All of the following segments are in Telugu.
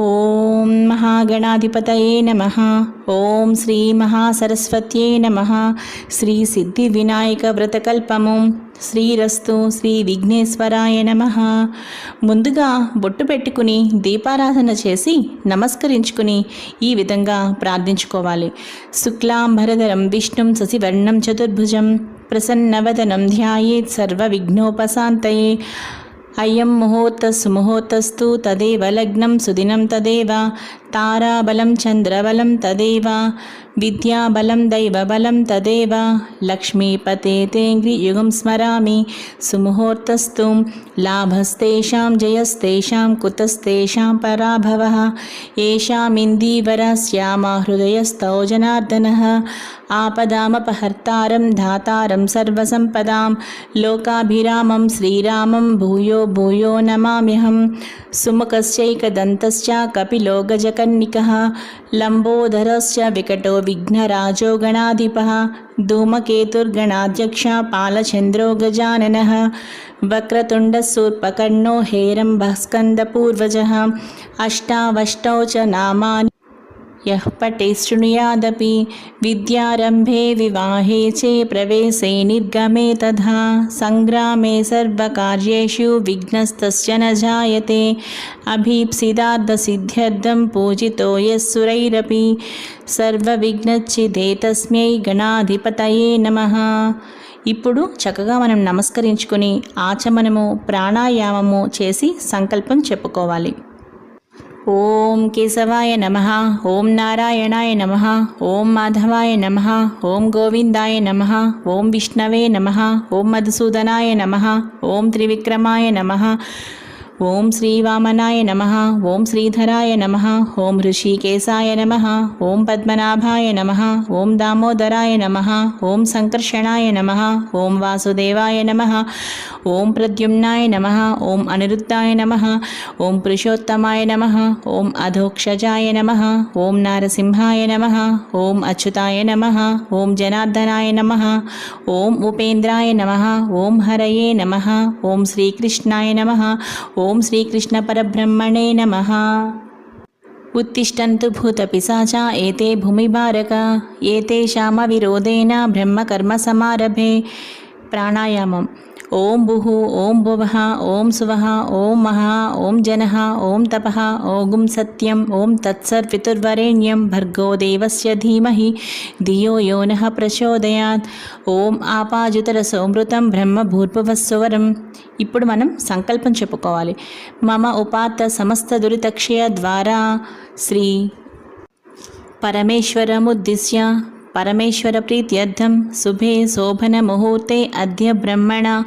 ఓం మహాగణాధిపతయే నమ. ఓం శ్రీ మహాసరస్వత్యే నమ. శ్రీ సిద్ధి వినాయక వ్రతకల్పము. శ్రీరస్తు శ్రీ విఘ్నేశ్వరాయ నమ. ముందుగా బొట్టు పెట్టుకుని దీపారాధన చేసి నమస్కరించుకుని ఈ విధంగా ప్రార్థించుకోవాలి. శుక్లాంబరధరం విష్ణుం శశివర్ణం చతుర్భుజం ప్రసన్నవదనం ధ్యాయేత్ సర్వ విఘ్నోపశాంతయే అయం ముహూర్త ముహూర్తస్తు తదేవ లగ్నం సుదినం తదేవ తారాబలం చంద్రబలం తదేవ విద్యాబలం దైవబలం తదేవ లక్ష్మీపతే తేంగ్రియుగం స్మరామి సుముహూర్తస్థు లాభస్తేషాం జయస్తేషాం కుతస్తేషాం పరాభవ ఏషామిందీవర శ్యామ హృదయస్థౌ జనార్దనः ఆపదామపహర్తారం ధాతారం సర్వసంపదాం లోకాభిరామం శ్రీరామం భూయో భూయో నమామ్యహం సుముఖస్యైకదంతశ్చ కపిలో గజకర్ణికः లంబోదరశ్చ వికటో విఘ్నరాజోగణాధిప ధూమకేతుర్గణాధ్యక్ష పాలచంద్రో గజానన వక్రతుండసూర్పకర్ణో హేరంభస్కందపూర్వజ అష్టావష్టౌ చ నామాని యః శృణుయాదపి విద్యారంభే వివాహే చే ప్రవేశే నిర్గమే తథా సంగ్రామే సర్వకార్యేషు విఘ్నస్త నాయతే జాయతే అభీప్సిదార్థసిద్ధ్యర్థం పూజితో యస్సురైరపి సర్వవిఘ్నచ్చిదే తస్మై గణాధిపతయే నమ ఇప్పుడు చక్కగా మనం నమస్కరించుకుని ఆచమనము ప్రాణాయామము చేసి సంకల్పం చెప్పుకోవాలి। ఓం కేశవాయ నమ ఓం నారాయణాయ నమ ఓం మాధవాయ నమ ఓం గోవిందాయ నమ ఓం విష్ణవే నమ ఓం మధుసూదనాయ నమ ఓం త్రివిక్రమాయ నమ. ఓం శ్రీవామనాయ నమ ఓం శ్రీధరాయ నమ ఓం ఋషికేశాయ నమ ఓం పద్మనాభాయ నమ ఓం దామోదరాయ నమ ఓం సంకర్షణాయ నమ ఓం వాసుదేవాయ నమ ఓం ప్రద్యుమ్నాయ నమ ఓం అనిరుద్ధాయ నమ ఓం పురుషోత్తమాయ నమ ఓం అధోక్షజాయ నమ ఓం నారసింహాయ నమ ఓం అచ్యుతాయ నమ ఓం జనార్దనాయ నమ ఓం ఉపేంద్రాయ నమ ఓం హరయే నమ ఓం శ్రీకృష్ణాయ నమ ॐ श्रीकृष्णपरब्रह्मणे नम। उत्तिष्ठन्तु भूतपिशाचा एते भूमिभारक एते श्यामविरोधेन ब्रह्मकर्मसमारभे। प्राणायामम्। ఓం భుహు ఓం భువ ఓం శువః ఓం మహా ఓం జన ఓం తప ఓగుం సత్యం ఓం తత్సర్పితుర్వరేణ్యం భర్గో దేవస్య ధీమహి ధియో యోన నః ప్రచోదయాత్. ఓం ఆపాజుతరసోమృతం బ్రహ్మ భూర్భువస్సువరం. ఇప్పుడు మనం సంకల్పం చెప్పుకోవాలి. మమ ఉపాత సమస్త దురితక్షయ ద్వారా. శ్రీ పరమేశ్వరముద్దిశ్య. పరమేశ్వర ప్రీత్యర్థం. శుభే శోభన ముహూర్తే అద్య బ్రహ్మణ.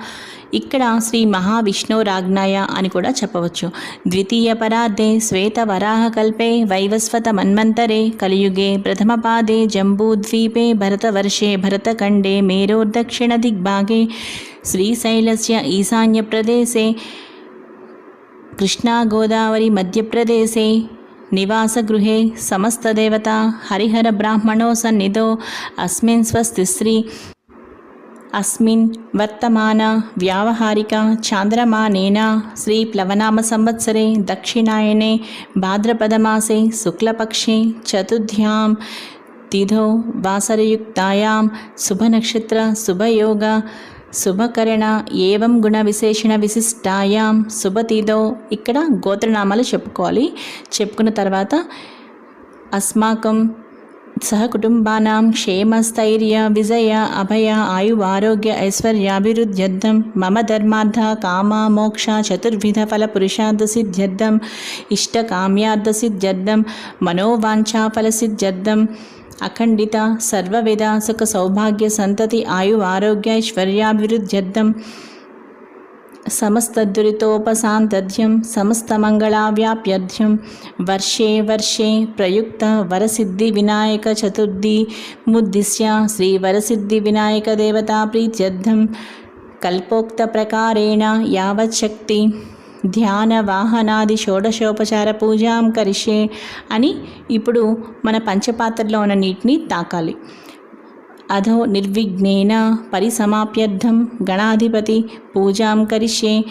ఇక్కడ శ్రీ మహావిష్ణురాజ్ఞాయ అని కూడా చెప్పవచ్చు. ద్వితీయ పరార్థే శ్వేతవరాహకల్పే వైవస్వత మన్వంతరే కలియుగే ప్రథమపాదే జంబూద్వీపే భరతవర్షే భరతఖండే మేరోర్దక్షిణ దిగ్భాగే శ్రీశైలస్య ఈశాన్యప్రదేశే కృష్ణా గోదావరి మధ్యప్రదేశే నివాసగృహే సమస్తదేవత హరిహర బ్రాహ్మణో సన్నిధో. అస్మిన్ స్వస్తి శ్రీ. అస్మిన్ వర్తమాన వ్యావహారిక చాంద్రమానేన శ్రీ ప్లవనామ సంవత్సరే దక్షిణాయనే భాద్రపదమాసే శుక్లపక్షే చతుర్థ్యాం తిథో వాసరయుక్తాయాం శుభనక్షత్ర శుభయోగ శుభకరణ ఏవం గుణ విశేషణ విశిష్టాయాం శుభతిథో ఇక్కడ గోత్రనామాలు చెప్పుకోవాలి. చెప్పుకున్న తర్వాత అస్మాకం సహకుటుంబానం క్షేమ స్థైర్య విజయ అభయ ఆయు ఆరోగ్య ఐశ్వర్యాభివృద్ధ్యర్థం మమ ధర్మార్థ కామ మోక్ష చతుర్విధ ఫల పురుషార్థ సిద్ధ్యర్థం ఇష్టకామ్యార్థ సిద్ధ్యర్థం మనోవాంఛా ఫల సిద్ధ్యర్థం అఖండిత సర్వవిదాసక సౌభాగ్య సంతతి ఆయు ఆరోగ్య ఐశ్వర్యాభివృద్ధ్యర్థం సమస్తదురితోపశాంతధ్యం సమస్తమంగళావ్యాప్యధ్యం వర్షే వర్షే ప్రయుక్త వరసిద్ధి వినాయక చతుర్థి ముద్దిశ్య శ్రీ వరసిద్ధి వినాయక దేవతా ప్రీత్యర్థం కల్పోక్త ప్రకారేణ యావచ్చక్తి ధ్యాన వాహనాది షోడశోపచార పూజాం కరిషే అని ఇప్పుడు మన పంచపాత్రలో ఉన్న నీటిని తాకాలి. అధో నిర్విఘ్నేన పరిసమాప్యర్థం గణాధిపతి పూజాం కరిష్యే.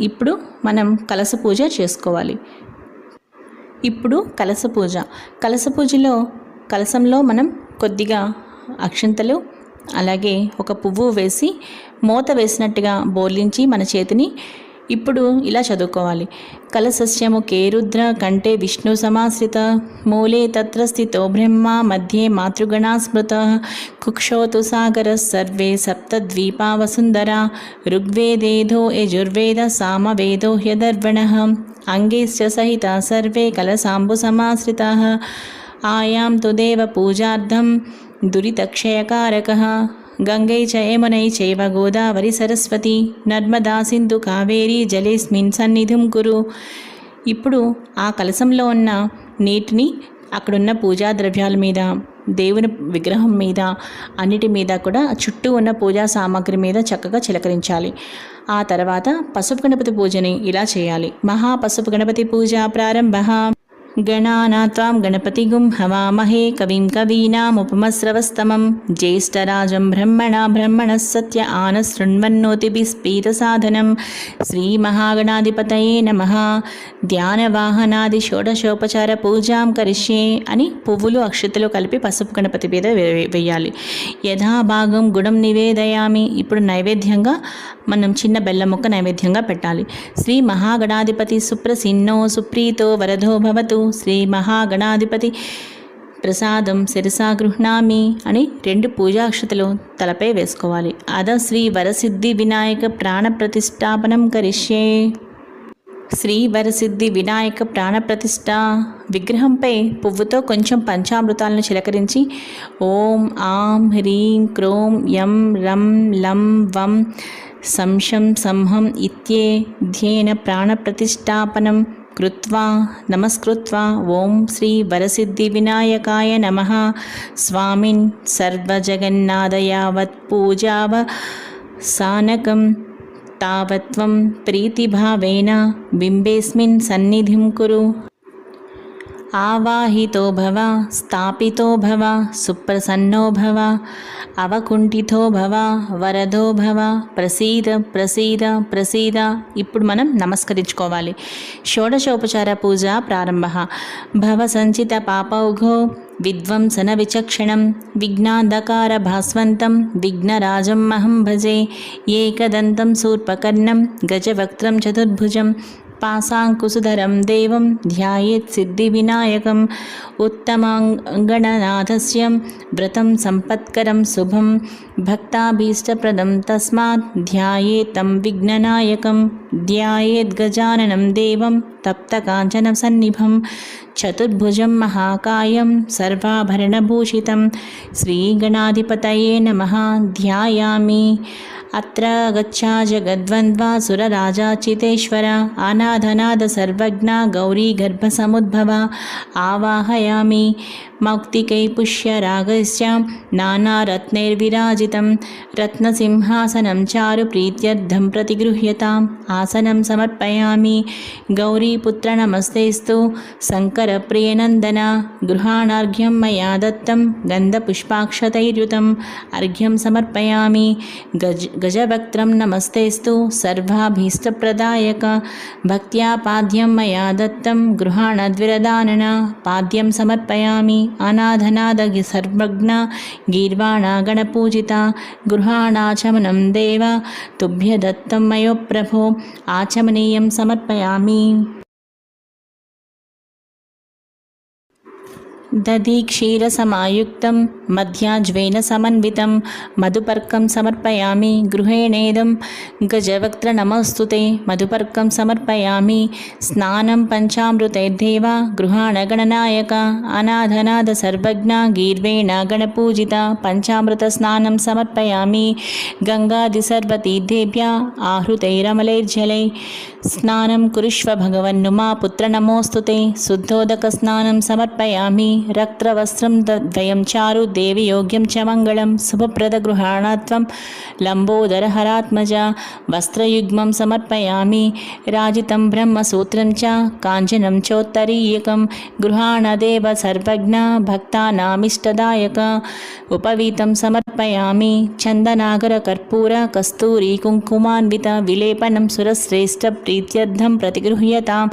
ఇప్పుడు మనం కలస పూజ చేసుకోవాలి. ఇప్పుడు కలస పూజ. కలస పూజలో కలసంలో మనం కొద్దిగా అక్షంతలు అలాగే ఒక పువ్వు వేసి మూత వేసినట్టుగా బోర్లించి మన చేతిని ఇప్పుడు ఇలా చదువుకోవాలి. కలసస్యము కేరుద్ర కంటే విష్ణు సమాశ్రిత మూలే తత్ర స్థితో బ్రహ్మ మధ్యే మాతృగణా స్మృత కుక్షోతు సాగర సర్వే సప్తద్వీపా వసుంధర ఋగ్వేదేధో యజుర్వేద సామవేదో హ్యదర్వణ అంగైశ్చ సహిత సర్వే కలసాంబు సమాశ్రిత ఆయాం తు దేవ పూజార్థం దురితక్షయకారక గంగై చ చైవ గోదావరి సరస్వతి. నర్మదా సింధు కావేరీ జలేస్మిన్ సన్నిధిం కురు. ఇప్పుడు ఆ కలశంలో ఉన్న నీటిని అక్కడున్న పూజా ద్రవ్యాల మీద దేవుని విగ్రహం మీద అన్నిటి మీద కూడా చుట్టూ ఉన్న పూజా సామాగ్రి మీద చక్కగా చిలకరించాలి. ఆ తర్వాత పసుపు గణపతి పూజని ఇలా చేయాలి. మహా పసుపు గణపతి పూజ ప్రారంభ గణానాం గణపతి గుం गणानात्वां गणपतिगुं हवामहे कविं कवीनामुपमस्रवस्तमं బ్రహ్మణ సత్య ఆన శృణ్వన్నోతిస్పీత సాధనం శ్రీమహాగణాధిపతయే నమ ధ్యానవాహనాది షోడశోపచార పూజాం కరిష్యే అని పువ్వులు అక్షతలు కలిపి పసుపు గణపతి మీద వేయాలి. యథాభాగం గుణం నివేదయామి. ఇప్పుడు నైవేద్యంగా మనం చిన్న బెల్ల ముక్క నైవేద్యంగా పెట్టాలి. శ్రీ మహాగణాధిపతి సుప్రసిన్నో సుప్రీతో వరదో భవతు. శ్రీ మహాగణాధిపతి. ప్రసాదం శిరసా గృహ్ణామి అని రెండు పూజాక్షతలు తలపై వేసుకోవాలి. అద శ్రీ వరసిద్ధి వినాయక ప్రాణ ప్రతిష్టాపనం కరిష్యే. శ్రీ వరసిద్ధి వినాయక ప్రాణప్రతిష్ఠ విగ్రహంపై పువ్వుతో కొంచెం పంచామృతాలను చిలకరించి ఓం ఆం హ్రీం క్రోం యం రం లం వం సంశం సంహం ఇత్యే ధ్యేన ప్రాణప్రతిష్టాపనం కృత్వా నమస్కృత్వా ఓం శ్రీ వరసిద్ధి వినాయకాయ నమ. స్వామిన్ సర్వజగన్నాథయావత్ పూజావ సానకం తావత్వం ప్రీతిభావేన బింబేస్మిన్ సన్నిధిం కురు. ఆవాహితో భవ స్థాపితో భవ సుప్రసన్నో భవ అవకుంఠితో భవ వరదో భవ ప్రసీద ప్రసీద ప్రసీద. ఇప్పుడు మనం నమస్కరించుకోవాలి. షోడశోపచార పూజ ప్రారంభ. భవ సంచిత పాపౌఘో విధ్వంసన విచక్షణం విఘ్నాధకార భాస్వంతం విఘ్నరాజం మహం భజే ఏకదంతం శూర్పకర్ణం గజవక్త్రం చతుర్భుజం పాసాంకుసుధరం దేవం ధ్యాయేత్ సిద్ధివినాయకం ఉత్తమాంగణనాథస్య వ్రతం సంపత్కరం శుభం భక్తాభీష్టప్రదం తస్మాత్ ధ్యాయేతం విఘ్ననాయకం ధ్యాయేద్ గజాననం దేవం తప్తకాంచనసన్నిభం చతుర్భుజం మహాకాయం సర్వాభరణభూషితం శ్రీగణాధిపతయే నమ ధ్యాయామి అత్ర గచ్చా జగద్వంద్వా సురరాజా చితేశ్వర అనాథనాథ సర్వజ్ఞ గౌరీ గర్భసముద్భవ ఆవాహయామి మౌక్తికై పుష్యరాగస్య నానారత్నైర్విరాజితం రత్నసింహాసనం చారు ప్రీత్యర్థం ప్రతిగృహ్యతాం ఆసనం సమర్పయామి గౌరీపుత్ర నమస్తేస్తు శంకరప్రియనందన గృహాణార్ఘ్యం మయా దత్తం గంధపుష్పాక్షతైర్యుతం అర్ఘ్యం సమర్పయామి గజ గజవక్త్రం నమస్తేస్తు సర్వాభీష్టప్రదాయక భక్త్యా పాద్యం మయా దత్తం अनाधनादगि सर्वज्ञा गीर्वाणा गणपूजिता गृहाणाचमनं देव तुभ्य दत्तं मयो प्रभो आचमनीयं समर्पयामि। दधीक्षीरसमायुक्तम् మధ్యాజ్వేన సమన్వితం మధుపర్కం సమర్పయామి గృహేణేదం గజవక్త్ర నమస్తుతే మధుపర్కం సమర్పయామి స్నానం పంచామృతైర్దేవ గృహాణగణనాయక అనాథనాథ సర్వజ్ఞ గీర్వేణ గణపూజిత పంచామృత స్నానం సమర్పయామి గంగాది సర్వతీర్థేభ్య ఆహృతైరమలైర్జలై స్నానం కురుష్వ భగవన్ను మా పుత్ర నమోస్తుతే శుద్ధోదక స్నానం సమర్పయామి రక్తవస్త్రం ద్వయం చారు దేవి యోగ్యం చ మంగళం శుభప్రదగృహాణత్వం లంబోదరహరాత్మజ వస్త్రయుగ్మం సమర్పయామి రాజితం బ్రహ్మసూత్రం చ కాంచనం చోత్తరీయకం గృహాణదేవ సర్వజ్ఞ భక్తానామిష్టదాయక ఉపవీతం సమర్పయామి చందనాగరకర్పూర కస్తూరి కుంకుమాన్విత విలేపనం సురశ్రేష్ఠ ప్రీత్యర్థం ప్రతిగృహ్యతాం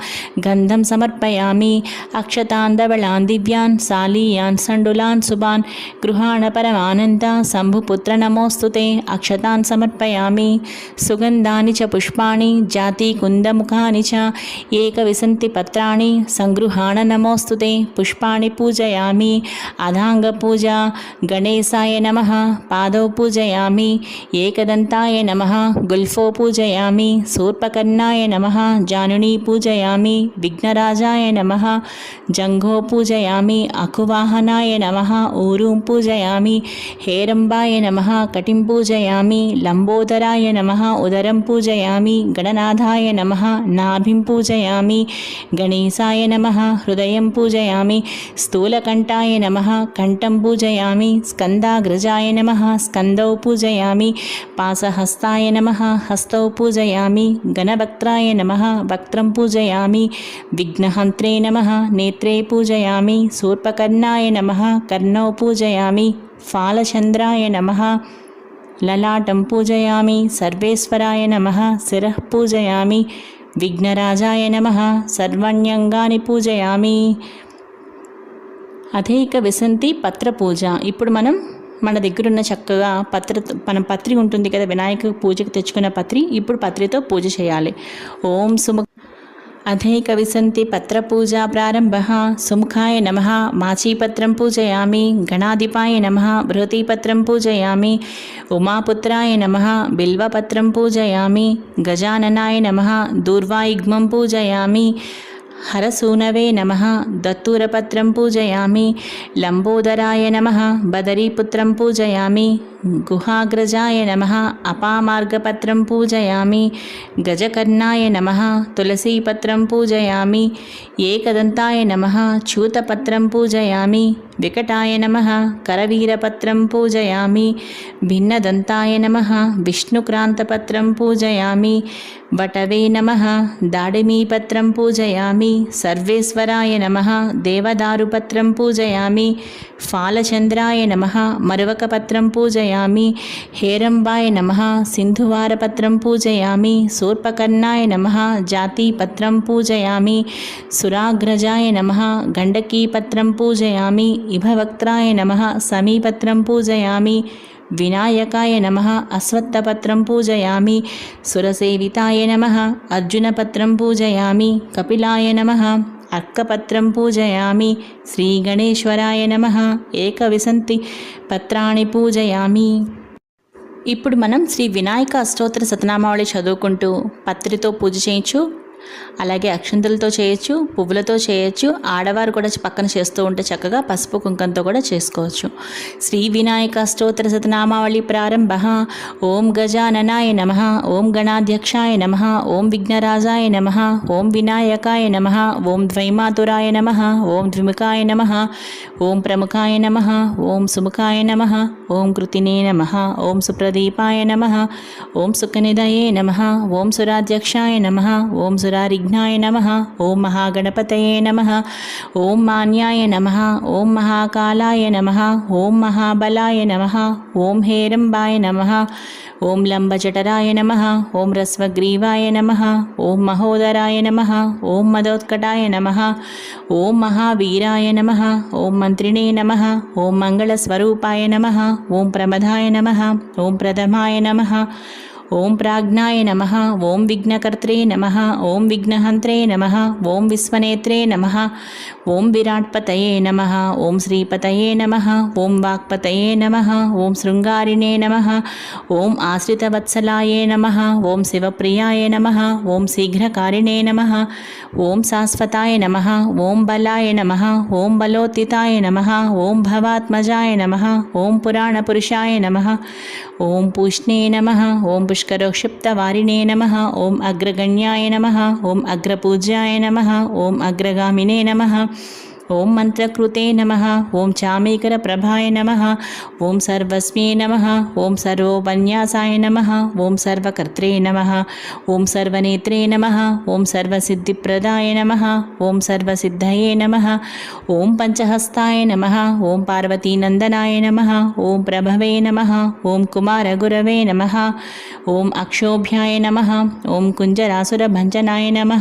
గంధం సమర్పయామి అక్షతాంధవళాన్ దివ్యాన్ సాలీయాన్ గృహాణ పరమానంద శంభుపుత్ర నమోస్తుతే అక్షతాన్ సమర్పయామి. సుగంధాని చ పుష్పాణి జాతి కుందముఖాని చ ఏకవిశంతి పత్రాణి సంగృహాణ నమోస్తుతే పుష్పాణి పూజయామి. అధాంగ పూజ గణేశాయ నమ పాదౌ పూజయామి. ఏకదంతాయ నమ గుల్ఫో పూజయామి. శూర్పకర్ణాయ నమ జానునీ పూజయామి. విఘ్నరాజాయ నమ జంఘో పూజయామి. అకువాహనాయ నమ ఊరూం పూజయామి హేరంబాయ నమ కటిం పూజయామి లంబోదరాయ నమ ఉదరం పూజయామి గణనాథాయ నమ నాభిం పూజయామి గణేశాయ నమ హృదయం పూజయామి స్థూలకంఠాయ నమ కంఠం పూజయామి స్కందాగ్రజాయ నమ స్కందౌ పూజయామి పాసహస్తాయ నమ హస్తౌ పూజయామి గణభక్త్రాయ నమ వక్త్రం పూజయామి విఘ్నహంత్రే నమ నేత్రే పూజయామి శూర్పకర్ణాయ నమ కర్ణౌ పూజయామి. ఫాలచంద్రాయ నమ. లలాటం పూజయామి సర్వేశ్వరాయ నమ. శిరః పూజయామి విఘ్నరాజాయ నమ. సర్వణ్యంగాని పూజయామి. అధేక విసంతి పత్ర పూజ ఇప్పుడు మనం మన దగ్గరున్న చక్కగా పత్ర మనం పత్రి ఉంటుంది కదా వినాయక పూజకు తెచ్చుకున్న పత్రి ఇప్పుడు పత్రితో పూజ చేయాలి. ఓం సుమ అధైక విసంతి పత్రపూజా ప్రారంభ సుముఖాయ నమ మాచీపత్రం పూజయామి గణాధిపాయ నమ బృహతీపత్రం పూజయామి ఉమాపుత్రాయ నమ బిల్వపత్రం పూజయామి గజాననాయ నమ దూర్వాయుగ్మం పూజయామి హరసూనవే నమ దత్తూరపత్రం పూజయామి లంబోదరాయ నమ బదరీపుత్రం పూజయామి గుహాగ్రజాయ నమ అపామార్గపత్రం పూజయామి గజకర్ణాయ నమ తులసీపత్రం పూజయామి ఏకదంతాయ నమ చూతపత్రం పూజయామి వికటాయ నమ కరవీరపత్రం పూజయామి భిన్నదంతాయ నమ విష్ణుక్రాంతపత్రం పూజయామి వటవే నమ దాడిమీపత్రం పూజయామి సర్వేశ్వరాయ నమ దేవదారుపత్రం పూజయామి ఫాలచంద్రాయ నమ మరువకపత్రం పూజయామి హేరంబాయ నమ సింధువారపత్రం పూజయామి శూర్పకర్ణాయ నమ జాతీపత్రం పూజయామి సురాగ్రజాయ నమ గండకీపత్రం పూజయామి ఇభవక్త్రాయ నమ సమీపత్రం పూజయామి వినాయకాయ నమ అశ్వత్థపత్రం పూజయామి సురసేవితాయ నమ అర్జునపత్రం పూజయామి కపిలాయ నమ అర్కపత్రం పూజయామి శ్రీగణేశ్వరాయ నమ ఏకవిసంతి పత్రాణి పూజయామి. ఇప్పుడు మనం శ్రీ వినాయక అష్టోత్తర సతనామావళి చదువుకుంటూ పత్రితో పూజ చేయించు. అలాగే అక్షంతలతో చేయొచ్చు పువ్వులతో చేయొచ్చు ఆడవారు కూడా పక్కన చేస్తూ ఉంటే చక్కగా పసుపు కుంకంతో కూడా చేసుకోవచ్చు శ్రీ వినాయక స్తోత్ర సతనామావళి ప్రారంభ ఓం గజాననాయ నమ ఓం గణాధ్యక్షాయ నమ ఓం విఘ్నరాజాయ నమ ఓం వినాయకాయ నమ ఓం ద్వైమాతురాయ నమ ఓం ద్విముఖాయ నమ ఓం ప్రముఖాయ నమ ఓం సుముఖాయ నమ ఓం కృతినే నమ ఓం సుప్రదీపాయ నమ ఓం సుఖనిదయే నమ ఓం సురాధ్యక్షాయ నమ ఓం సురారిఘ్నాయ నమ ఓం మహాగణపతయే నమ ఓం మాన్యాయ నమ ఓం మహాకాలాయ నమ ఓం మహాబలాయ నమ ఓం హేరంబాయ నమ ఓం లంబజఠరాయ నమ ఓం రస్వగ్రీవాయ నమ ఓం మహోదరాయ నమ ఓం మదోత్కటాయ నమ ఓం మహావీరాయ నమ ఓం మంత్రిణే నమ ఓం మంగళస్వరూపాయ నమ ఓం ప్రమదాయ నమ ఓం ప్రథమాయ నమ ఓం ప్రాజ్ఞాయ నమ ఓం విఘ్నకర్త్రే నమ ఓం విఘ్నహంత్రే నమ ఓం విశ్వనేత్రే నమ ఓం విరాట్పతయే నమ ఓం శ్రీపతయే నమ ఓం వాక్పతయే నమ ఓం శృంగారిణే నమ ఓం ఆశ్రితవత్సలాయే నమ ఓం శివప్రియాయ నమ ఓం శీఘ్రకారిణే నమ ఓం శాశ్వతాయ నమ ఓం బలాయ నమ ఓం బలోత్తితాయ నమ ఓం భవాత్మజాయ నమ ఓం పురాణపురుషాయ నమ ఓం పూష్ణే నమ ఓం పుష్కరోక్షిప్తవారిణే నమ ఓం అగ్రగణ్యాయ నమ ఓం అగ్రపూజ్యాయ నమ ఓం అగ్రగామినే నమ. ఓం మంత్రకృతే నమ ఓం చామీకర ప్రభాయ నమ ఓం సర్వస్మే నమ ఓం సర్వోపన్యాసాయ నమ ఓం సర్వకర్త్రే నమ ఓం సర్వనేత్రే నమ ఓం సర్వసిద్ధిప్రదాయ నమ ఓం సర్వసిద్ధయే నమ ఓం పంచహస్తాయ నమ ఓం పార్వతీనందనాయ నమ ఓం ప్రభవే నమ ఓం కుమారగురవే నమ ఓం అక్షోభ్యాయ నమ ఓం కుంజరాసురభంజనాయ నమ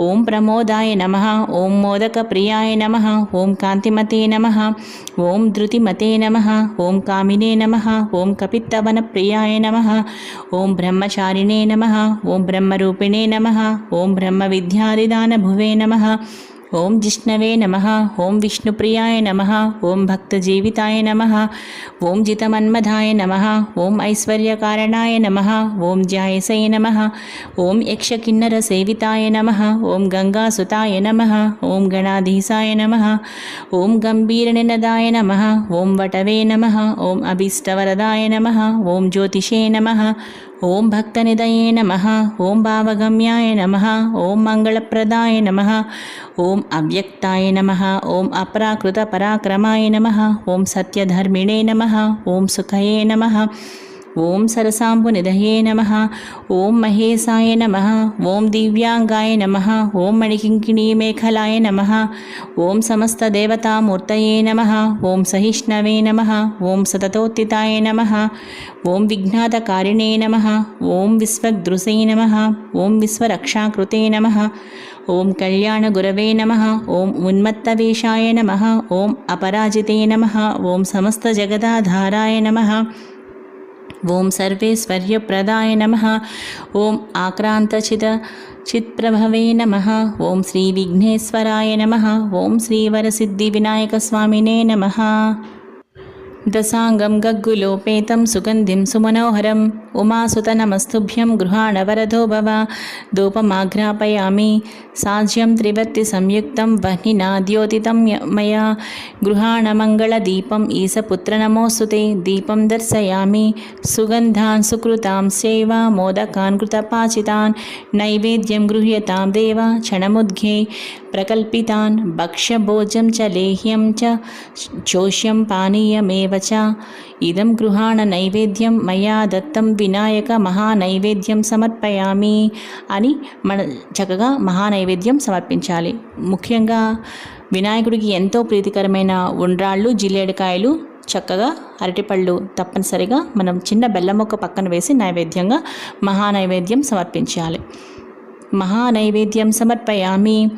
ఓం ప్రమోదాయ నమ ఓం మోదకప్రియాయ నమ. ఓం కాంతిమతే నమ. ఓం ధృతిమతే నమ. ఓం కామినే నమ. ఓం కపిత్తవన ప్రియాయ నమ. ఓం బ్రహ్మచారిణే నమ. ఓం బ్రహ్మరూపిణే నమ. ఓం బ్రహ్మ విద్యాదిదాన భువే నమ. ॐ जिष्णवे नमः ॐ विष्णुप्रियाय नमः ॐ भक्तजीविताय नमः ॐ जितमन्मथाय नमः ॐ ऐश्वर्यकारणाय नमः ॐ ज्यायसये नमः ॐ यक्षकिन्नरसेविताय नमः ॐ गङ्गासुताय नमः ॐ गणाधीसाय नमः ॐ गम्भीरनिनदाय नमः ॐ वटवे नमः ॐ अभीष्टवरदाय नमः ॐ ज्योतिषे नमः ఓం భక్తనిదయే నమ ఓం భావగమ్యాయ నమ ఓం మంగళప్రదాయ నమ ఓం అవ్యక్తాయ నమ ఓం అప్రాకృత పరాక్రమాయ నమ ఓం సత్యధర్మిణే నమ ఓం సుఖయే నమ. ఓం సరసాంబు నిధయే నమ ఓం మహేశాయ నమ ఓం దివ్యాంగాయ నమ ఓం మణికింకిణీ మేఖలాయ నమ ఓం సమస్తదేవతామూర్తయే నమ ఓం సహిష్ణవే నమ ఓం సతతోత్తితాయ నమ ఓం విఘ్నాథకారిణే నమ ఓం విశ్వదృశే నమ ఓం విశ్వరక్షాకృతే నమ ఓం కళ్యాణగురవే నమ ఓం ఉన్మత్తవేషాయ నమ ఓం అపరాజితే నమ ఓం సమస్త జగదాధారాయ నమ ఓం సర్వేశ్వర్య ప్రదాయ నమ. ఓం ఆక్రాంతచిత చిత్ప్రభవే నమ. ఓం శ్రీ విఘ్నేశ్వరాయ నమ. ఓం శ్రీవరసిద్ధివినాయకస్వామినే నమ. దశాంగం గగ్గులోపేతం సుగంధిం సుమనోహరం ఉమాసుత నమస్తుభ్యం గృహాణవరదో భవ ధూపమాఘ్రాపయామి సాజ్యం త్రివర్తి సంయుక్తం వహ్నినాద్యోతితం య- మయా గృహాణమంగళదీపం ఈశపుత్రనమోస్తుతే దీపం దర్శయామి సుగంధాన్ సుకృతాం సేవ మోదకాన్ కృతపాచితాన్ నైవేద్యం గృహ్యతాం దేవ క్షణముద్ఘే ప్రకల్పితాన్ భక్ష్యభోజం చ లేహ్యం చోష్యం పానీయమేవ చ ఇదం గృహాణ నైవేద్యం మయా దత్తం వినాయక మహానైవేద్యం సమర్పయామి అని మన చక్కగా మహానైవేద్యం సమర్పించాలి. ముఖ్యంగా వినాయకుడికి ఎంతో ప్రీతికరమైన ఉండ్రాళ్ళు జిల్లేడికాయలు చక్కగా అరటిపళ్ళు తప్పనిసరిగా మనం చిన్న బెల్లం మొక్క పక్కన వేసి నైవేద్యంగా మహానైవేద్యం సమర్పించాలి. మహానైవేద్యం సమర్పయామి.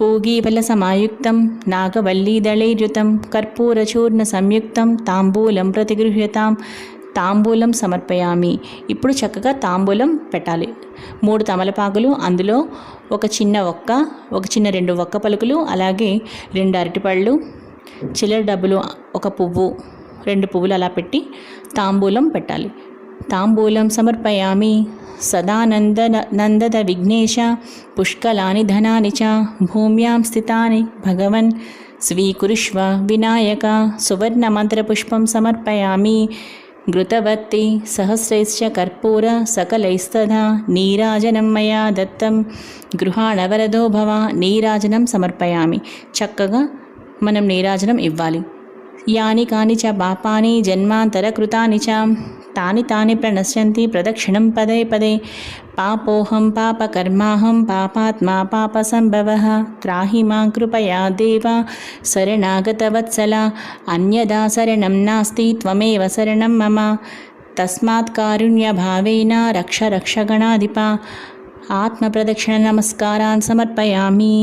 పూగీఫలసమాయుక్తం నాగవల్లీదళైర్యుతం కర్పూరచూర్ణ సంయుక్తం తాంబూలం ప్రతిగృహ్యతాం తాంబూలం సమర్పయామి. ఇప్పుడు చక్కగా తాంబూలం పెట్టాలి. మూడు తమలపాకులు అందులో ఒక చిన్న ఒక్క ఒక చిన్న రెండు ఒక్క పలుకులు అలాగే రెండు అరటిపళ్ళు చిల్లర డబ్బులు ఒక పువ్వు రెండు పువ్వులు అలా పెట్టి తాంబూలం పెట్టాలి. తాంబూలం సమర్పయామి సదానంద నందద విఘ్నేశ పుష్కలాని ధనాని చ భూమ్యాం స్థితాని భగవన్ స్వీకురుష్వ వినాయక సువర్ణమంత్రపుష్పం సమర్పయామి ఘృతవర్తి సహస్రైశ్చ కర్పూర సకలైస్తదా నీరాజనం మయా దత్తం గృహాణవరదో భవ నీరాజనం సమర్పయామి చక్కగా మనం నీరాజనం ఇవ్వాలి యాని కాని చ పాపాని జన్మాంతర కృతాని చ తాని తాని ప్రణశ్యంతి ప్రదక్షిణం పదే పదే పాపోహం పాపకర్మాహం పాపాత్మా పాపసంభవ త్రాహి మా కృపయా దేవా శరణాగతవత్సల అన్యదా శరణం నాస్తి త్వమేవ శరణం మమ తస్మాత్ కారుణ్యభావేన రక్ష రక్షగణాధిప ఆత్మప్రదక్షిణ నమస్కారాన్ సమర్పయామి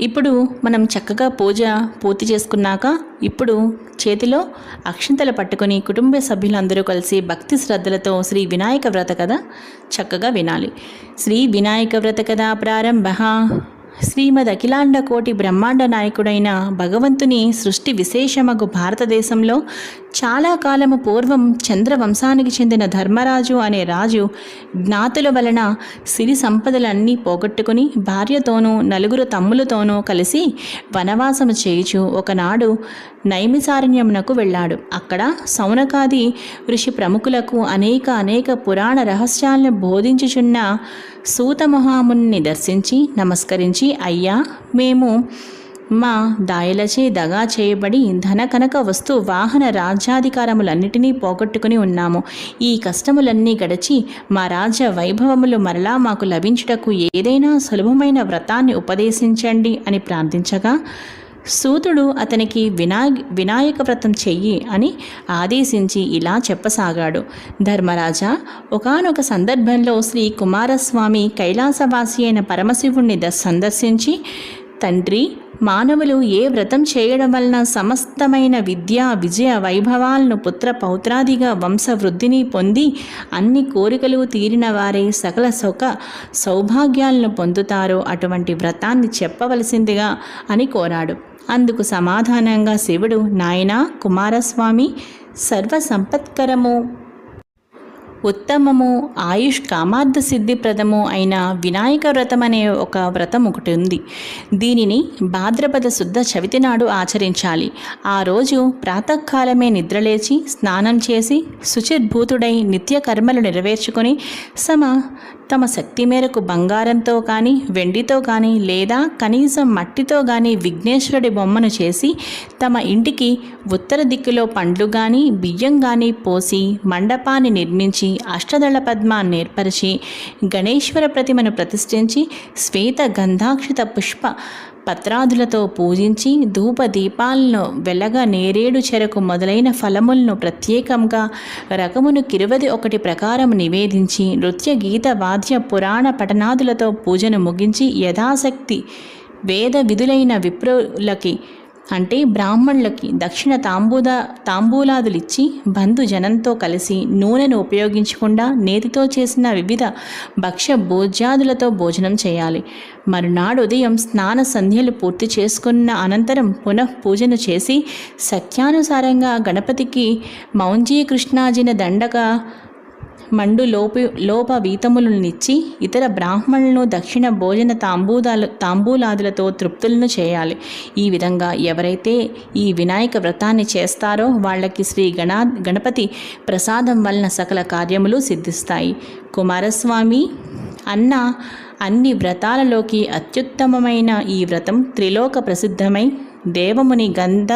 ఇప్పుడు మనం చక్కగా పూజ పూర్తి చేసుకున్నాక ఇప్పుడు చేతిలో అక్షింతలు పట్టుకొని కుటుంబ సభ్యులందరూ కలిసి భక్తి శ్రద్ధలతో శ్రీ వినాయక వ్రత కథ చక్కగా వినాలి. శ్రీ వినాయక వ్రత కథ ప్రారంభ. శ్రీమద్ అఖిలాండ కోటి బ్రహ్మాండ నాయకుడైన భగవంతుని సృష్టి విశేషమగు భారతదేశంలో చాలా కాలము పూర్వం చంద్రవంశానికి చెందిన ధర్మరాజు అనే రాజు జ్ఞాతుల వలన సిరి సంపదలన్నీ పోగొట్టుకుని భార్యతోనూ నలుగురు తమ్ములతోనూ కలిసి వనవాసము చేయుచు ఒకనాడు నైమిసారణ్యమునకు వెళ్ళాడు. అక్కడ సౌనకాది ఋషి ప్రముఖులకు అనేక అనేక పురాణ రహస్యాలను బోధించుచున్న సూతమహాముని దర్శించి నమస్కరించి అయ్యా మేము మా దాయలచే దగా చేయబడి ధన కనక వస్తు వాహన రాజ్యాధికారములన్నిటినీ పోగొట్టుకుని ఉన్నాము. ఈ కష్టములన్నీ గడిచి మా రాజ్య వైభవములు మరలా మాకు లభించుటకు ఏదైనా సులభమైన వ్రతాన్ని ఉపదేశించండి అని ప్రార్థించగా సూతుడు అతనికి వినాయ వినాయక వ్రతం చెయ్యి అని ఆదేశించి ఇలా చెప్పసాగాడు. ధర్మరాజా ఒకానొక సందర్భంలో శ్రీ కుమారస్వామి కైలాసవాసి అయిన పరమశివుణ్ణి ద సందర్శించి తండ్రి మానవులు ఏ వ్రతం చేయడం వలన సమస్తమైన విద్య విజయ వైభవాలను పుత్ర పౌత్రాదిగా వంశవృద్ధిని పొంది అన్ని కోరికలు తీరిన వారే సకల సుఖ సౌభాగ్యాలను పొందుతారో అటువంటి వ్రతాన్ని చెప్పవలసిందిగా అని కోరాడు. అందుకు సమాధానంగా శివుడు నాయనా కుమారస్వామి సర్వసంపత్కరము. ఉత్తమము ఆయుష్ కామార్థ సిద్ధిప్రదము అయిన వినాయక వ్రతం అనే ఒక వ్రతం ఒకటి ఉంది. దీనిని భాద్రపద శుద్ధ చవితి నాడు ఆచరించాలి. ఆ రోజు ప్రాతకాలమే నిద్రలేచి స్నానం చేసి శుచిర్భూతుడై నిత్య కర్మలు నెరవేర్చుకొని సమ తమ శక్తి మేరకు బంగారంతో కానీ వెండితో కానీ లేదా కనీసం మట్టితో కానీ విఘ్నేశ్వరుడి బొమ్మను చేసి తమ ఇంటికి ఉత్తర దిక్కులో పండ్లు కానీ బియ్యం కానీ పోసి మండపాన్ని నిర్మించి అష్టదళ పద్మాన్ని ఏర్పరిచి గణేశ్వర ప్రతిమను ప్రతిష్ఠించి శ్వేత గంధాక్షిత పుష్ప పత్రాదులతో పూజించి ధూప దీపాలను వెలగ నేరేడు చెరకు మొదలైన ఫలములను ప్రత్యేకంగా రకమును కిరువది ఒకటి ప్రకారం నివేదించి నృత్య గీత వాద్య పురాణ పఠనాదులతో పూజను ముగించి యథాశక్తి వేద విధులైన విప్రులకి అంటే బ్రాహ్మణులకి దక్షిణ తాంబూద తాంబూలాదులిచ్చి బంధు జనంతో కలిసి నూనెను ఉపయోగించకుండా నేతితో చేసిన వివిధ భక్ష్య భోజ్యాదులతో భోజనం చేయాలి. మరునాడు ఉదయం స్నాన సంధ్యలు పూర్తి చేసుకున్న అనంతరం పునః పూజను చేసి సత్యానుసారంగా గణపతికి మౌంజీ కృష్ణాజిన దండగా మండు లోపి లోప వీతములనిచ్చి ఇతర బ్రాహ్మణులను దక్షిణ భోజన తాంబూదాలు తాంబూలాదులతో తృప్తులను చేయాలి. ఈ విధంగా ఎవరైతే ఈ వినాయక వ్రతాన్ని చేస్తారో వాళ్ళకి శ్రీ గణా గణపతి ప్రసాదం వలన సకల కార్యములు సిద్ధిస్తాయి. కుమారస్వామి అన్న అన్ని వ్రతాలలోకి అత్యుత్తమమైన ఈ వ్రతం త్రిలోక ప్రసిద్ధమై దేవముని గంధ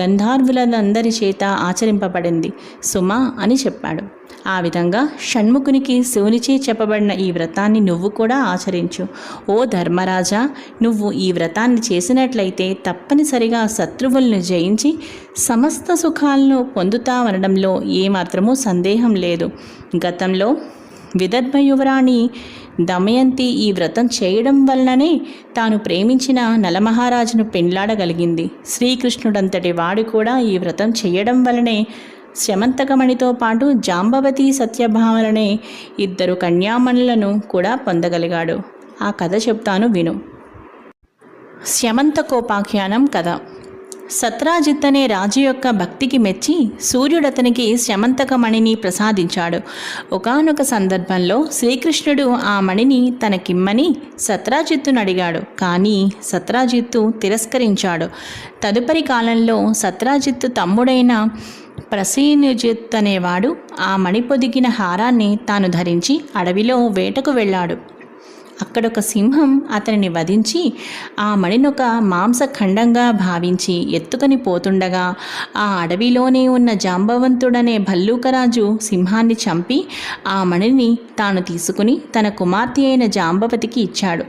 గంధార్వులందరి చేత ఆచరింపబడింది. సుమ అని చెప్పాడు. ఆ విధంగా షణ్ముఖునికి శివునిచే చెప్పబడిన ఈ వ్రతాన్ని నువ్వు కూడా ఆచరించు. ఓ ధర్మరాజా నువ్వు ఈ వ్రతాన్ని చేసినట్లయితే తప్పనిసరిగా శత్రువులను జయించి సమస్త సుఖాలను పొందుతావనడంలో ఏమాత్రమూ సందేహం లేదు. గతంలో విదర్భ యువరాణి దమయంతి ఈ వ్రతం చేయడం వలననే తాను ప్రేమించిన నలమహారాజును పెండ్లాడగలిగింది. శ్రీకృష్ణుడంతటి వాడు కూడా ఈ వ్రతం చేయడం వలనే శమంతకమణితో పాటు జాంబవతి సత్యభామలనే ఇద్దరు కన్యామణులను కూడా పొందగలిగాడు. ఆ కథ చెప్తాను విను. శమంతకోపాఖ్యానం కథ. సత్రాజిత్ అనే రాజు యొక్క భక్తికి మెచ్చి సూర్యుడతనికి శమంతక మణిని ప్రసాదించాడు. ఒకానొక సందర్భంలో శ్రీకృష్ణుడు ఆ మణిని తనకిమ్మని సత్రాజిత్తును అడిగాడు కానీ సత్రాజిత్తు తిరస్కరించాడు. తదుపరి కాలంలో సత్రాజిత్తు తమ్ముడైన ప్రసీనుజిత్ అనేవాడు ఆ మణి పొదిగిన హారాన్ని తాను ధరించి అడవిలో వేటకు వెళ్ళాడు. అక్కడొక సింహం అతనిని వధించి ఆ మణినొక మాంసఖండంగా భావించి ఎత్తుకొని పోతుండగా ఆ అడవిలోనే ఉన్న జాంబవంతుడనే భల్లూకరాజు సింహాన్ని చంపి ఆ మణిని తాను తీసుకుని తన కుమార్తె అయిన జాంబవతికి ఇచ్చాడు.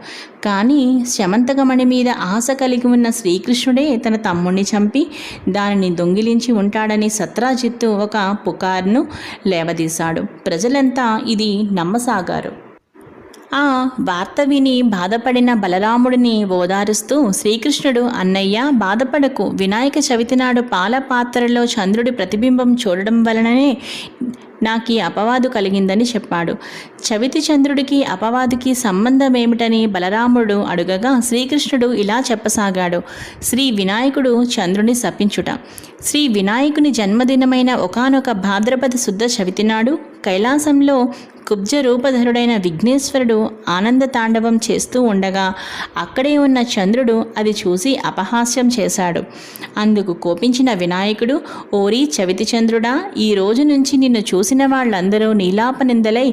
కానీ శమంతకమణి మీద ఆశ కలిగి ఉన్న శ్రీకృష్ణుడే తన తమ్ముణ్ణి చంపి దానిని దొంగిలించి ఉంటాడని సత్రాజిత్తు ఒక పుకార్ను లేవదీశాడు. ప్రజలంతా ఇది నమ్మసాగారు. ఆ వార్త విని బాధపడిన బలరాముడిని ఓదారుస్తూ శ్రీకృష్ణుడు అన్నయ్య బాధపడకు. వినాయక చవితి నాడు పాల పాత్రలో చంద్రుడి ప్రతిబింబం చూడడం వలననే నాకు ఈ అపవాదు కలిగిందని చెప్పాడు. చవితి చంద్రుడికి అపవాదుకి సంబంధం ఏమిటని బలరాముడు అడుగగా శ్రీకృష్ణుడు ఇలా చెప్పసాగాడు. శ్రీ వినాయకుడు చంద్రుని శపించుట. శ్రీ వినాయకుని జన్మదినమైన ఒకానొక భాద్రపద శుద్ధ చవితి నాడు కైలాసంలో కుబ్జ రూపధరుడైన విఘ్నేశ్వరుడు ఆనంద తాండవం చేస్తూ ఉండగా అక్కడే ఉన్న చంద్రుడు అది చూసి అపహాస్యం చేశాడు. అందుకు కోపించిన వినాయకుడు ఓరి చవితి చంద్రుడా ఈ రోజు నుంచి నిన్ను చూసిన వాళ్ళందరూ నీలాపనిందలై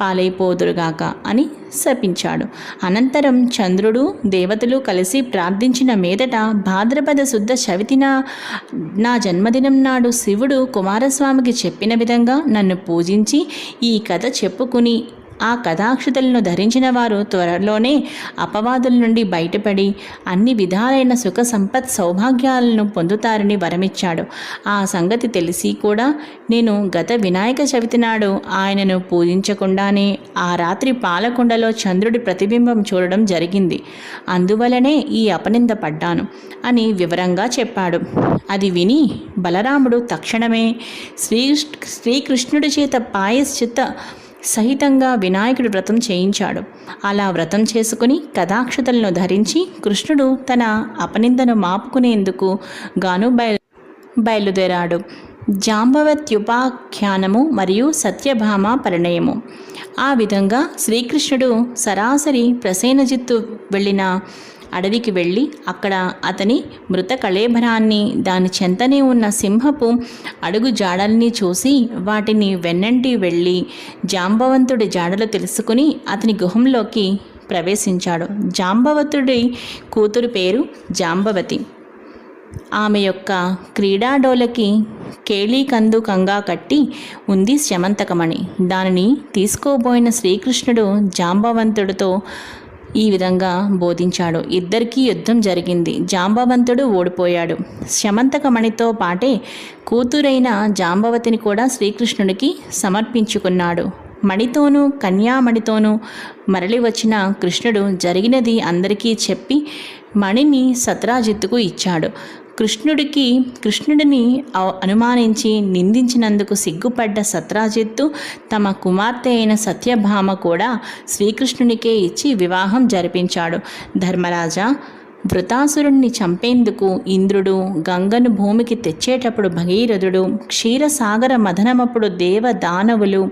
పాలైపోదురుగాక అని శపించాడు. అనంతరం చంద్రుడు దేవతలు కలిసి ప్రార్థించిన మీదట భాద్రపద శుద్ధ చవితిన నా జన్మదినం నాడు శివుడు కుమారస్వామికి చెప్పిన విధంగా నన్ను పూజించి ఈ కథ చెప్పుకుని ఆ కథాక్షతలను ధరించిన వారు త్వరలోనే అపవాదుల నుండి బయటపడి అన్ని విధాలైన సుఖ సంపత్ సౌభాగ్యాలను పొందుతారని వరమిచ్చాడు. ఆ సంగతి తెలిసి కూడా నేను గత వినాయక చవితి నాడు ఆయనను పూజించకుండానే ఆ రాత్రి పాలకొండలో చంద్రుడి ప్రతిబింబం చూడడం జరిగింది. అందువలనే ఈ అపనింద పడ్డాను అని వివరంగా చెప్పాడు. అది విని బలరాముడు తక్షణమే శ్రీ శ్రీకృష్ణుడి చేత పాయశ్చిత్త సహితంగా వినాయకుడు వ్రతం చేయించాడు. అలా వ్రతం చేసుకుని కథాక్షతలను ధరించి కృష్ణుడు తన అపనిందను మాపుకునేందుకు గాను బయలు బయలుదేరాడు. జాంబవత్యుపాఖ్యానము మరియు సత్యభామ పరిణయము. ఆ విధంగా శ్రీకృష్ణుడు సరాసరి ప్రసేనజిత్తు వెళ్ళిన అడవికి వెళ్ళి అక్కడ అతని మృత కళేభరాన్ని దాని చెంతనే ఉన్న సింహపు అడుగు జాడల్ని చూసి వాటిని వెన్నంటి వెళ్ళి జాంబవంతుడి జాడలు తెలుసుకుని అతని గుహంలోకి ప్రవేశించాడు. జాంబవతుడి కూతురు పేరు జాంబవతి. ఆమె యొక్క క్రీడాడోలకి కేళీకందు కంగా కట్టి ఉంది శమంతకమణి. దానిని తీసుకోబోయిన శ్రీకృష్ణుడు జాంబవంతుడితో ఈ విధంగా బోధించాడు. ఇద్దరికీ యుద్ధం జరిగింది. జాంబవంతుడు ఓడిపోయాడు. శమంతకమణితో పాటే కూతురైన జాంబవతిని కూడా శ్రీకృష్ణుడికి సమర్పించుకున్నాడు. మణితోనూ కన్యామణితోనూ మరలి వచ్చిన కృష్ణుడు జరిగినది అందరికీ చెప్పి మణిని సత్రాజిత్తుకు ఇచ్చాడు. కృష్ణుడికి కృష్ణుడిని అనుమానించి నిందించినందుకు సిగ్గుపడ్డ సత్రాజిత్తు తమ కుమార్తె అయిన సత్యభామ కూడా శ్రీకృష్ణునికే ఇచ్చి వివాహం జరిపించాడు. ధర్మరాజా వృతాసురుణ్ణి చంపేందుకు ఇంద్రుడు గంగను భూమికి తెచ్చేటప్పుడు భగీరథుడు క్షీరసాగర మథనమప్పుడు దేవ దానవులు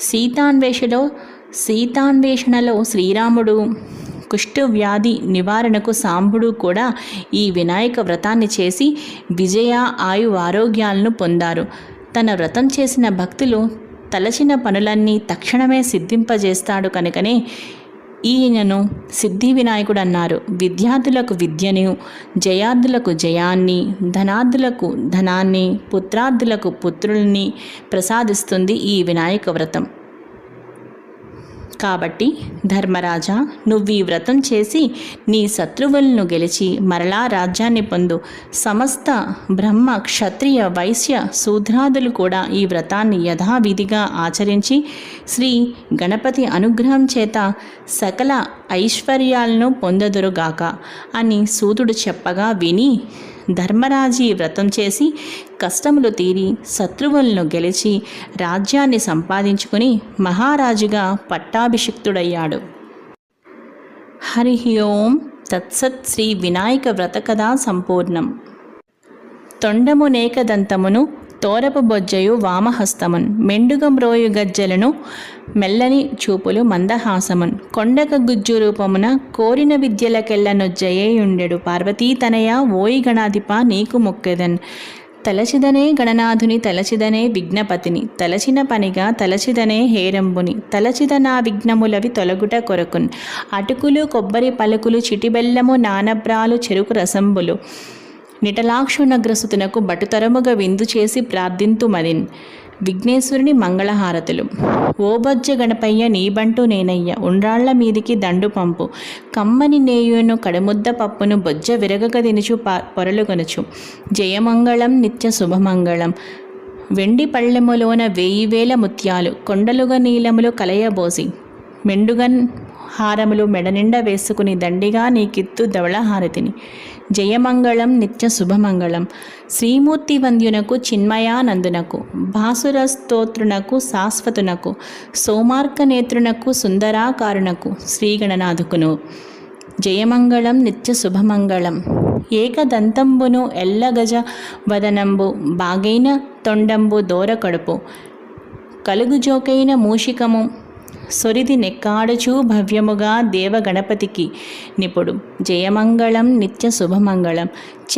సీతాన్వేషలో సీతాన్వేషణలో శ్రీరాముడు కుష్టు వ్యాధి నివారణకు సాంబుడు కూడా ఈ వినాయక వ్రతాన్ని చేసి విజయ ఆయు ఆరోగ్యాలను పొందారు. తన వ్రతం చేసిన భక్తులు తలచిన పనులన్నీ తక్షణమే సిద్ధింపజేస్తాడు కనుకనే ఈయనను సిద్ధి వినాయకుడు అన్నారు విద్యార్థులకు విద్యను జయార్థులకు జయాన్ని ధనార్థులకు ధనాన్ని పుత్రార్థులకు పుత్రుల్ని ప్రసాదిస్తుంది ఈ వినాయక వ్రతం. కాబట్టి ధర్మరాజా నువ్వు ఈ వ్రతం చేసి నీ శత్రువులను గెలిచి మరలా రాజ్యాన్ని పొందు. సమస్త బ్రహ్మ క్షత్రియ వైశ్య శూద్రాదులు కూడా ఈ వ్రతాన్ని యథావిధిగా ఆచరించి శ్రీ గణపతి అనుగ్రహం చేత సకల ఐశ్వర్యాలను పొందదురుగాక అని సూతుడు చెప్పగా విని ధర్మరాజీ వ్రతం చేసి కష్టములు తీరి శత్రువులను గెలిచి రాజ్యాన్ని సంపాదించుకుని మహారాజుగా పట్టాభిషిక్తుడయ్యాడు. హరి ఓం తత్సత్ శ్రీ వినాయక వ్రతకథా సంపూర్ణం. తొండమునేకదంతమును తోరపు బొజ్జయు వామహస్తమున్ మెండుగమ్రోయు గజ్జలను మెల్లని చూపులు మందహాసమున్. కొండక గుజ్జు రూపమున కోరిన విద్యలకెల్ల నొజ్జయేయుండెడు పార్వతీతనయ ఓయి గణాధిప నీకు మొక్కెదన్. తలచిదనే గణనాథుని తలచిదనే విఘ్నపతిని. తలచిన పనిగా తలచిదనే హేరంబుని. తలచిద నా విఘ్నములవి తొలగుట కొరకున్. అటుకులు కొబ్బరి పలుకులు చిటిబెల్లము నానబ్రాలు చెరుకు రసంబులు. నిటలాక్షునగ్రసుతునకు బటుతరముగా విందు చేసి ప్రార్థింతుమదిన్ విఘ్నేశ్వరుని మంగళహారతులు. ఓబజ్జ గణపయ్య నీబంటూ నేనయ్య ఉండ్రాళ్ళ మీదికి దండు పంపు. కమ్మని నేయును కడుముద్ద పప్పును బొజ్జ విరగక తినుచు పొరలుగొనుచు. జయమంగళం నిత్య శుభమంగళం. వెండి పళ్ళెములోన వేయి వేల ముత్యాలు. కొండలుగా నీలములు కలయబోసి మెండుగన్ హారములు మెడనిండా వేసుకుని దండిగా నీకిత్తు ధవళహారతిని. జయమంగళం నిత్య శుభమంగళం. శ్రీమూర్తి వంద్యునకు చిన్మయానందునకు భాసుర స్తోత్రునకు శాశ్వతునకు సోమార్క నేత్రునకు సుందరాకారునకు శ్రీగణనాథుకును. జయమంగళం నిత్య శుభమంగళం. ఏకదంతంబును ఎల్లగజ వదనంబు బాగైన తొండంబు దోరకడుపు. కలుగుజోకైన మూషికము సొరిది నెక్కాడుచూ భవ్యముగా దేవగణపతికి నిపుడు. జయమంగళం నిత్య శుభమంగళం.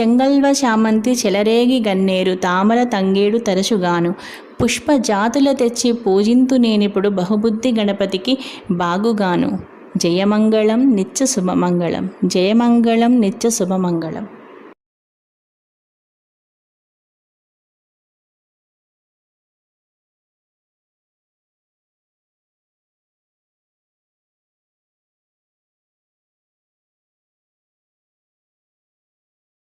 చెంగల్వ శామంతి చెలరేగి గన్నేరు తామర తంగేడు తరచుగాను. పుష్ప జాతుల తెచ్చి పూజింతు నేనిప్పుడు బహుబుద్ధి గణపతికి బాగుగాను. జయమంగళం నిత్య శుభమంగళం. జయమంగళం నిత్య శుభమంగళం.